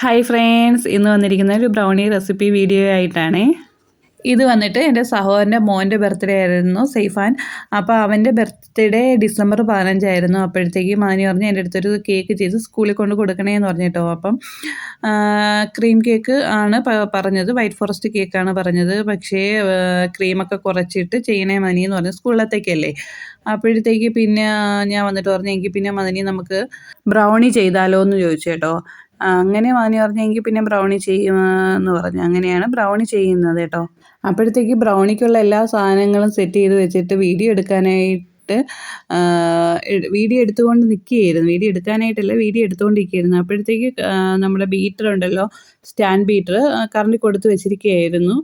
Hi friends ഇന്ന് വന്നിരിക്കുന്ന ഒരു ബ്രൗണി റെസിപ്പി വീഡിയോ ആയിട്ടാണ്. ഇത് വന്നിട്ട് എന്റെ സഹോദരന്റെ മോന്റെ ബർത്ത്ഡേ ആയിരുന്നു സെയ്ഫാൻ അപ്പോൾ അവന്റെ ബർത്ത്ഡേ ഡിസംബർ പതിനഞ്ചായിരുന്നു. അപ്പോഴത്തേക്കും മാനി പറഞ്ഞ് എന്റെ അടുത്തൊരു കേക്ക് ചെയ്ത് സ്കൂളിൽ കൊണ്ട് കൊടുക്കണേ എന്ന് പറഞ്ഞിട്ടോ. അപ്പം ക്രീം കേക്ക് ആണ് പറഞ്ഞത്. വൈറ്റ് ഫോറസ്റ്റ് കേക്കാണ് പറഞ്ഞത്. പക്ഷേ ക്രീമൊക്കെ കുറച്ചിട്ട് ചെയ്യണേ മനി എന്ന് പറഞ്ഞു സ്കൂളിലത്തേക്കല്ലേ. അപ്പോഴത്തേക്ക് പിന്നെ ഞാൻ വന്നിട്ട് പറഞ്ഞു എങ്കിൽ പിന്നെ മദനി നമുക്ക് ബ്രൗണി ചെയ്താലോ എന്ന് ചോദിച്ചു കേട്ടോ. അങ്ങനെ മാനി പറഞ്ഞെങ്കിൽ പിന്നെ ബ്രൗണി ചെയ്യുമെന്ന് പറഞ്ഞു. അങ്ങനെയാണ് ബ്രൗണി ചെയ്യുന്നത് കേട്ടോ. അപ്പോഴത്തേക്ക് ബ്രൗണിക്കുള്ള എല്ലാ സാധനങ്ങളും സെറ്റ് ചെയ്ത് വെച്ചിട്ട് വീഡിയോ എടുക്കാനായിട്ട് വീഡിയോ എടുത്തുകൊണ്ട് നിൽക്കുകയായിരുന്നു വീഡിയോ എടുക്കാനായിട്ടല്ല വീഡിയോ എടുത്തുകൊണ്ടിരിക്കുകയായിരുന്നു. അപ്പോഴത്തേക്ക് നമ്മുടെ ബീറ്റർ ഉണ്ടല്ലോ സ്റ്റാൻഡ് ബീറ്റർ കറണ്ട് കൊടുത്ത് വെച്ചിരിക്കുകയായിരുന്നു.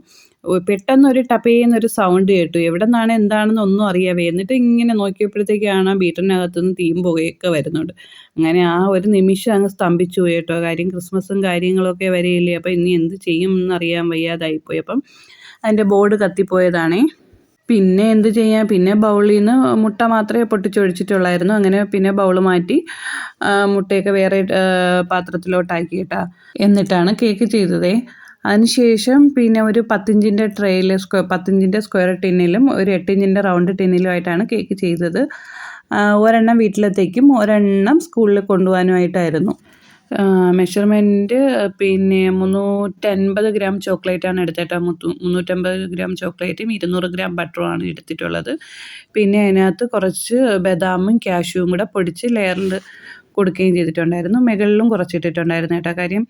ഒരു ടപ്പ് ചെയ്യുന്ന ഒരു സൗണ്ട് കേട്ടു. എവിടെ നിന്നാണ് എന്താണെന്ന് ഒന്നും അറിയാവേ. എന്നിട്ട് ഇങ്ങനെ നോക്കിയപ്പോഴത്തേക്കാണ് ബീറ്ററിനകത്തു നിന്ന് തീം പുകയൊക്കെ വരുന്നുണ്ട് അങ്ങനെ ആ ഒരു നിമിഷം അങ്ങ് സ്തംഭിച്ചു പോയി കേട്ടോ. കാര്യം ക്രിസ്മസും കാര്യങ്ങളൊക്കെ വരെയില്ലേ. അപ്പോൾ ഇനി എന്ത് ചെയ്യും എന്നറിയാൻ വയ്യാതായിപ്പോയി അപ്പം അതിന്റെ ബോർഡ് കത്തിപ്പോയതാണേ. പിന്നെ എന്ത് ചെയ്യാം? പിന്നെ ബൗളിൽ നിന്ന് മുട്ട മാത്രമേ പൊട്ടിച്ചൊഴിച്ചിട്ടുള്ളായിരുന്നു. അങ്ങനെ പിന്നെ ബൗൾ മാറ്റി മുട്ടയൊക്കെ വേറെ പാത്രത്തിലോട്ടാക്കി കേട്ടാ. എന്നിട്ടാണ് കേക്ക് ചെയ്തതേ. അതിനുശേഷം പിന്നെ ഒരു പത്തിഞ്ചിന്റെ ട്രെയിൽ സ്ക്വയർ പത്തിഞ്ചിന്റെ സ്ക്വയർ ടിന്നിലും ഒരു എട്ടിഞ്ചിന്റെ റൗണ്ട് ടിന്നിലും ആയിട്ടാണ് കേക്ക് ചെയ്തത്. ഒരെണ്ണം വീട്ടിലത്തേക്കും ഒരെണ്ണം സ്കൂളിൽ കൊണ്ടുപോകാനുമായിട്ടായിരുന്നു. മെഷർമെന്റ് പിന്നെ മുന്നൂറ്റൻപത് ഗ്രാം ചോക്ലേറ്റാണ് എടുത്തിട്ട് മുന്നൂറ്റമ്പത് ഗ്രാം ചോക്ലേറ്റും ഇരുന്നൂറ് ഗ്രാം ബട്ടറുമാണ് എടുത്തിട്ടുള്ളത്. പിന്നെ അതിനകത്ത് കുറച്ച് ബദാമും കാഷ്യൂവും കൂടെ പൊടിച്ച് ലെയറിൽ കൊടുക്കുകയും ചെയ്തിട്ടുണ്ടായിരുന്നു. മുകളിലും കുറച്ചിട്ടിട്ടുണ്ടായിരുന്നു കേട്ടോ കാര്യം.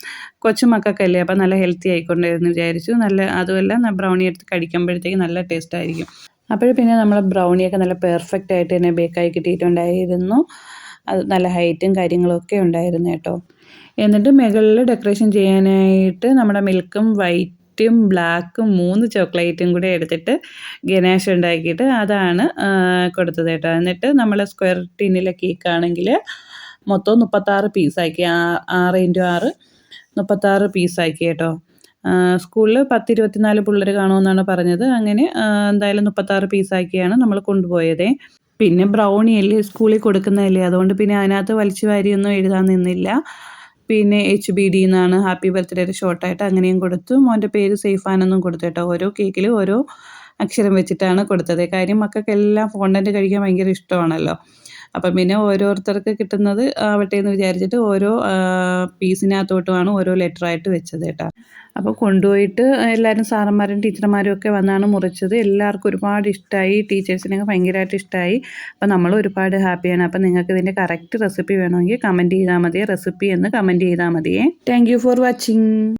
കൊച്ചു മക്കൾക്കല്ലേ അപ്പോൾ നല്ല ഹെൽത്തി ആയിക്കൊണ്ടായിരുന്നു വിചാരിച്ചു. നല്ല അതുമല്ല ബ്രൗണി എടുത്ത് കഴിക്കുമ്പോഴത്തേക്ക് നല്ല ടേസ്റ്റ് ആയിരിക്കും. അപ്പോൾ പിന്നെ നമ്മൾ ബ്രൗണിയൊക്കെ നല്ല പെർഫെക്റ്റ് ആയിട്ട് തന്നെ ബേക്കായി കിട്ടിയിട്ടുണ്ടായിരുന്നു. അത് നല്ല ഹൈറ്റും കാര്യങ്ങളൊക്കെ ഉണ്ടായിരുന്നു കേട്ടോ. എന്നിട്ട് മുകളിൽ ഡെക്കറേഷൻ ചെയ്യാനായിട്ട് നമ്മുടെ മിൽക്കും വൈറ്റും ബ്ലാക്കും മൂന്ന് ചോക്ലേറ്റും കൂടെ എടുത്തിട്ട് ഗണേഷ് ഉണ്ടാക്കിയിട്ട് അതാണ് കൊടുത്തത് കേട്ടോ. എന്നിട്ട് നമ്മൾ സ്ക്വയർ ടിന്നിലെ കേക്കാണെങ്കിൽ മൊത്തം മുപ്പത്താറ് പീസാക്കി ആറ് ഇന്റു ആറ്. മുപ്പത്താറ് പീസാക്കി കേട്ടോ. സ്കൂളിൽ പത്ത് ഇരുപത്തിനാല് പിള്ളേർ കാണുമെന്നാണ് പറഞ്ഞത്. അങ്ങനെ എന്തായാലും മുപ്പത്താറ് പീസാക്കിയാണ് നമ്മൾ കൊണ്ടുപോയതേ. പിന്നെ ബ്രൗണി അല്ലേ സ്കൂളിൽ കൊടുക്കുന്നതല്ലേ? അതുകൊണ്ട് പിന്നെ അതിനകത്ത് വലിച്ചു വാരിയൊന്നും എഴുതാൻ നിന്നില്ല. പിന്നെ എച്ച് ബി ഡി എന്നാണ് ഹാപ്പി ബർത്ത്ഡേ ഒരു ഷോർട്ടായിട്ട് അങ്ങനെയും കൊടുത്തു. മോന്റെ പേര് സേഫാനെന്നും കൊടുത്തു കേട്ടോ. ഓരോ കേക്കിൽ ഓരോ അക്ഷരം വെച്ചിട്ടാണ് കൊടുത്തത്. കാര്യം മക്കൾക്കെല്ലാം ഫോണ്ടന്റ് കഴിക്കാൻ ഭയങ്കര ഇഷ്ടമാണല്ലോ. അപ്പം പിന്നെ ഓരോരുത്തർക്ക് കിട്ടുന്നത് ആവട്ടെ എന്ന് വിചാരിച്ചിട്ട് ഓരോ പീസിനകത്തോട്ടുമാണ് ഓരോ ലെറ്ററായിട്ട് വെച്ചത് കേട്ടോ. അപ്പോൾ കൊണ്ടുപോയിട്ട് എല്ലാവരും സാറന്മാരും ടീച്ചർമാരും ഒക്കെ വന്നാണ് മുറിച്ചത്. എല്ലാവർക്കും ഒരുപാട് ഇഷ്ടമായി ടീച്ചേഴ്സിനൊക്കെ ഭയങ്കരമായിട്ട് ഇഷ്ടമായി അപ്പോൾ നമ്മൾ ഒരുപാട് ഹാപ്പിയാണ്. അപ്പോൾ നിങ്ങൾക്ക് ഇതിന്റെ കറക്റ്റ് റെസിപ്പി വേണമെങ്കിൽ കമന്റ് ചെയ്താൽ മതി. റെസിപ്പി എന്ന് കമന്റ് ചെയ്താൽ മതിയേ. Thank for watching